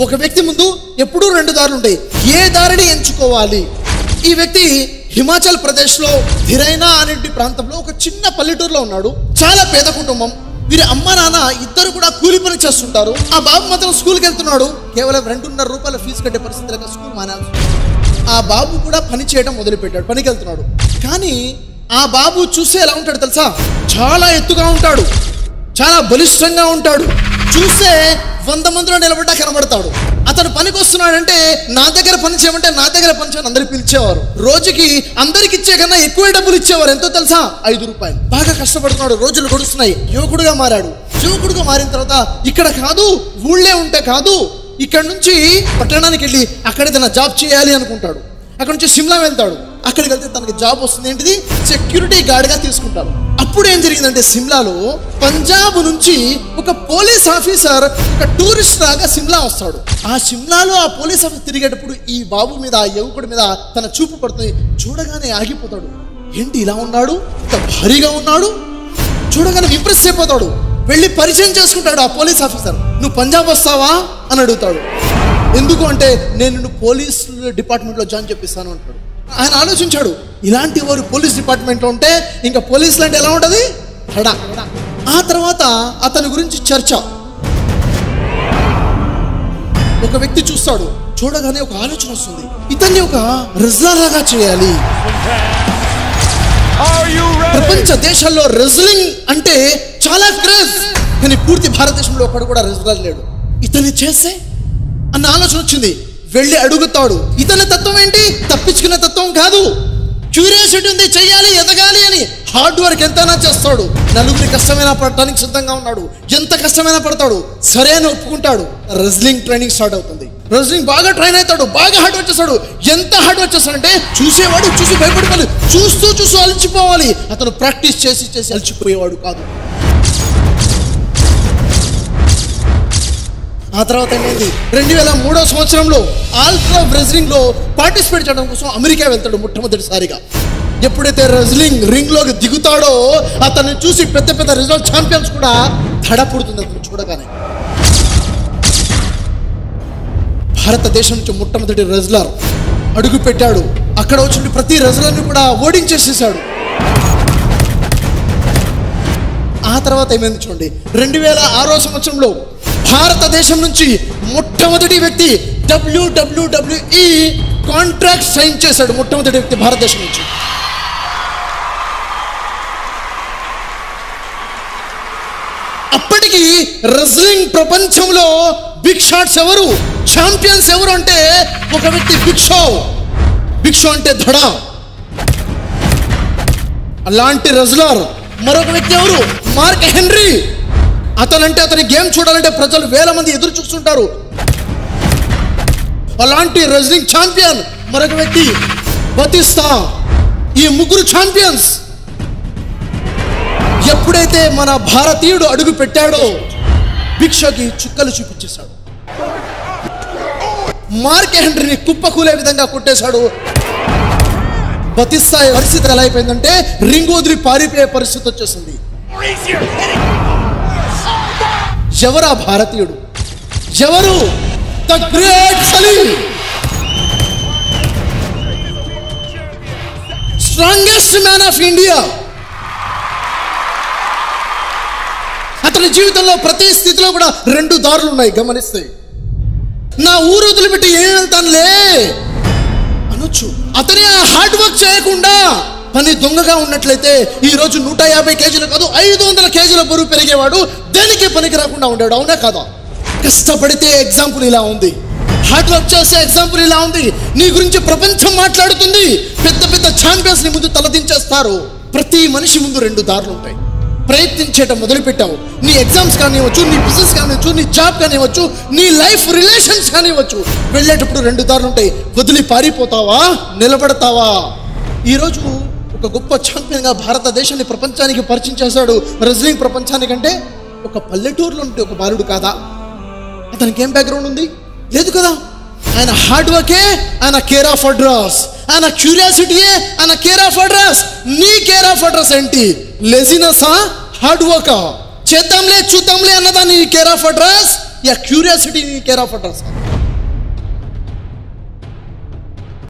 ఒక వ్యక్తి ముందు ఎప్పుడూ రెండు దారులు ఉంటాయి. ఏ దారిని ఎంచుకోవాలి? ఈ వ్యక్తి హిమాచల్ ప్రదేశ్లో ధిరైనా అనే ప్రాంతంలో ఒక చిన్న పల్లెటూరులో ఉన్నాడు. చాలా పేద కుటుంబం. వీరి అమ్మ నాన్న ఇద్దరు కూడా కూలి పని చేస్తుంటారు. ఆ బాబు మాత్రం స్కూల్కి వెళ్తున్నాడు. కేవలం రెండున్నర రూపాయల ఫీజు కట్టే పరిస్థితులకు స్కూల్ మానాల్సి ఆ బాబు కూడా పని చేయడం మొదలుపెట్టాడు. పనికి వెళ్తున్నాడు. కానీ ఆ బాబు చూస్తే ఎలా ఉంటాడు తెలుసా? చాలా ఎత్తుగా ఉంటాడు. చాలా బలిష్టంగా ఉంటాడు. చూస్తే వంద మందిలో నిలబడ్డా కనబడతాడు. అతను పనికి వస్తున్నాడంటే నా దగ్గర పని చేయమంటే నా దగ్గర పని చేయమని అందరికి పిలిచేవారు. రోజుకి అందరికి ఇచ్చే కన్నా ఎక్కువ డబ్బులు ఇచ్చేవారు. ఎంతో తెలుసా? ఐదు రూపాయలు. బాగా కష్టపడుతున్నాడు. రోజులు గడుస్తున్నాయి. యువకుడుగా మారాడు. యువకుడుగా మారిన తర్వాత ఇక్కడ కాదు ఊళ్ళే ఉంటే కాదు ఇక్కడ నుంచి పట్టణానికి వెళ్ళి అక్కడ ఏదైనా జాబ్ చేయాలి అనుకుంటాడు. అక్కడ నుంచి సిమ్లా వెళ్తాడు. అక్కడికి వెళ్తే తనకి జాబ్ వస్తుంది. ఏంటిది? సెక్యూరిటీ గార్డ్గా తీసుకుంటారు. అప్పుడు ఏం జరిగిందంటే సిమ్లాలో పంజాబ్ నుంచి ఒక పోలీస్ ఆఫీసర్ ఒక టూరిస్ట్ లాగా సిమ్లా వస్తాడు. ఆ సిమ్లాలో ఆ పోలీస్ ఆఫీసర్ తిరిగేటప్పుడు ఈ బాబు మీద ఆ యువకుడి మీద తన చూపు పడుతుంది. చూడగానే ఆగిపోతాడు. ఏంటి ఇలా ఉన్నాడు? ఇంత భారీగా ఉన్నాడు? చూడగానే ఇంప్రెస్ అయిపోతాడు. వెళ్ళి పరిచయం చేసుకుంటాడు ఆ పోలీస్ ఆఫీసర్. నువ్వు పంజాబ్ వస్తావా? అని అడుగుతాడు. ఎందుకు అంటే నేను నిన్ను పోలీస్ డిపార్ట్మెంట్లో జాయిన్ చెప్పిస్తాను అంటాడు. ఆయన ఆలోచించాడు. ఇలాంటి వారు పోలీస్ డిపార్ట్మెంట్లో ఉంటే ఇంకా పోలీసులు అంటే ఎలా ఉంటుంది? హడా. ఆ తర్వాత అతని గురించి చర్చ. ఒక వ్యక్తి చూస్తాడు చూడగానే ఒక ఆలోచన వస్తుంది. ఇతన్ని ఒక రిజలర్ లాగా చేయాలి? ప్రపంచ దేశాల్లో రెజ్లింగ్ అంటే చాలా క్రేజ్. కానీ పూర్తి భారతదేశంలో ఒకడు కూడా రెజ్లర్ లేడు. ఇతన్ని చేస్తే అన్న ఆలోచన వచ్చింది. వెళ్ళి అడుగుతాడు. ఇతని తత్వం ఏంటి? తప్పించుకునే తత్వం కాదు. క్యూరియాసిటీ ఉంది చేయాలి ఎదగాలి అని హార్డ్ వర్క్ ఎంతైనా చేస్తాడు. నలుగురి కష్టమైనా పడటానికి సిద్ధంగా ఉన్నాడు. ఎంత కష్టమైనా పడతాడు. సరే అని ఒప్పుకుంటాడు. రెజ్లింగ్ ట్రైనింగ్ స్టార్ట్ అవుతుంది. రెజ్లింగ్ బాగా ట్రైన్ అవుతాడు బాగా హార్డ్ వచ్చేస్తాడు ఎంత హార్డ్ వర్క్ చూసేవాడు చూసి భయపడిపోవాలి చూస్తూ చూస్తూ అలచిపోవాలి అతను ప్రాక్టీస్ చేసి చేసి అలచిపోయేవాడు కాదు. ఆ తర్వాత ఏమైంది? రెండు వేల మూడో సంవత్సరంలో ఆల్ట్రా రెజ్లింగ్లో పార్టిసిపేట్ చేయడం కోసం అమెరికా వెళ్తాడు మొట్టమొదటిసారిగా. ఎప్పుడైతే రెజ్లింగ్ రింగ్లోకి దిగుతాడో అతన్ని చూసి పెద్ద పెద్ద రిజల్ట్ ఛాంపియన్స్ కూడా తడ పుడుతుంది అతను చూడగానే. భారతదేశం నుంచి మొట్టమొదటి రెజ్లర్ అడుగు పెట్టాడు. అక్కడ వచ్చిన ప్రతి రెజ్లర్ని కూడా ఓడించేసేసాడు ఆ తర్వాత ఏమైంది చూడండి. రెండు వేల ఆరో సంవత్సరంలో భారతదేశం నుంచి మొట్టమొదటి వ్యక్తి డబ్ల్యూడబ్ల్యూడబ్ల్యూఈ కాంట్రాక్ట్ సైన్ చేశాడు మొట్టమొదటి వ్యక్తి భారతదేశం నుంచి. అప్పటికి రెజ్లింగ్ ప్రపంచంలో బిగ్ షాట్స్ ఎవరు? ఛాంపియన్స్ ఎవరు అంటే ఒక వ్యక్తి బిగ్ షో బిగ్ షో అంటే ధడ. అలాంటి రెజ్లర్ మరొక వ్యక్తి ఎవరు? మార్క్ హెన్రీ అతనంటే అతని గేమ్ చూడాలంటే ప్రజలు వేల మంది ఎదురు చూస్తుంటారు. అలాంటి రెజ్లింగ్ ఛాంపియన్ మరొక వ్యక్తి బతిస్తా. ఈ ముగ్గురు ఛాంపియన్స్ ఎప్పుడైతే మన భారతీయుడు అడుగు పెట్టాడో భిక్షకి చుక్కలు చూపించేశాడు. మార్క్ హెండ్రీని కుప్పకూలే విధంగా కొట్టేశాడు. బతిస్థాయి పరిస్థితి ఎలా అయిపోయిందంటే రింగ్ వదిలి పారిపోయే పరిస్థితి వచ్చేసింది. ఎవరా భారతీయుడు? ఎవరు? The great Salim! Strongest man of India! నీ జీవితంలో ప్రతి స్థితిలో కూడా రెండు దారులు ఉన్నాయి గమనిస్తే. నా ఊరు వదిలిపెట్టి ఏం వెళ్తానులే అనొచ్చు. అతని ఆ హార్డ్ వర్క్ చేయకుండా పని దొంగగా ఉన్నట్లయితే ఈ రోజు నూట యాభై కేజీలు కాదు ఐదు వందల కేజీల బరువు పెరిగేవాడు దేనికి పనికి రాకుండా ఉండాడు అవునా కాదా? కష్టపడితే ఎగ్జాంపుల్ ఇలా ఉంది. హార్డ్ వర్క్ చేసే ఎగ్జాంపుల్ ఇలా ఉంది. నీ గురించి ప్రపంచం మాట్లాడుతుంది. పెద్ద పెద్ద ఛాంపియన్స్ని ముందు తలదించేస్తారు. ప్రతి మనిషి ముందు రెండు దారులు ఉంటాయి. ప్రయత్నించేట మొదలుపెట్టావు. నీ ఎగ్జామ్స్ కానివ్వచ్చు నీ బిజినెస్ కానివ్వచ్చు నీ జాబ్ కానివ్వచ్చు నీ లైఫ్ రిలేషన్స్ కానివ్వచ్చు. వెళ్ళేటప్పుడు రెండు దారులు ఉంటాయి. వదిలి పారిపోతావా? నిలబడతావా? ఈరోజు ఒక గొప్ప ఛాంపియన్గా భారతదేశాన్ని ప్రపంచానికి పరిచయం చేశాడు రెజ్లింగ్ ప్రపంచానికంటే ఒక పల్లెటూరులో ఉంటే ఒక బాలుడు కాదా? అతనికి ఏం బ్యాక్గ్రౌండ్ ఉంది? లేదు కదా? ఆయన హార్డ్ వర్కే ఆయన కేర్ ఆఫ్ అడ్రస్ ఆయన క్యూరియాసిటీయే ఆయన కేర్ ఆఫ్ అడ్రస్ నీ కేర్ ఆఫ్ అడ్రస్ ఏంటి? లెజినసా హార్డ్ వర్కా చేద్దాంలే చూద్దాంలే అన్నదాన్ని కేర్ ఆఫ్ అడ్రస్ యా క్యూరియాసిటీ కేర్ ఆఫ్ అడ్రస్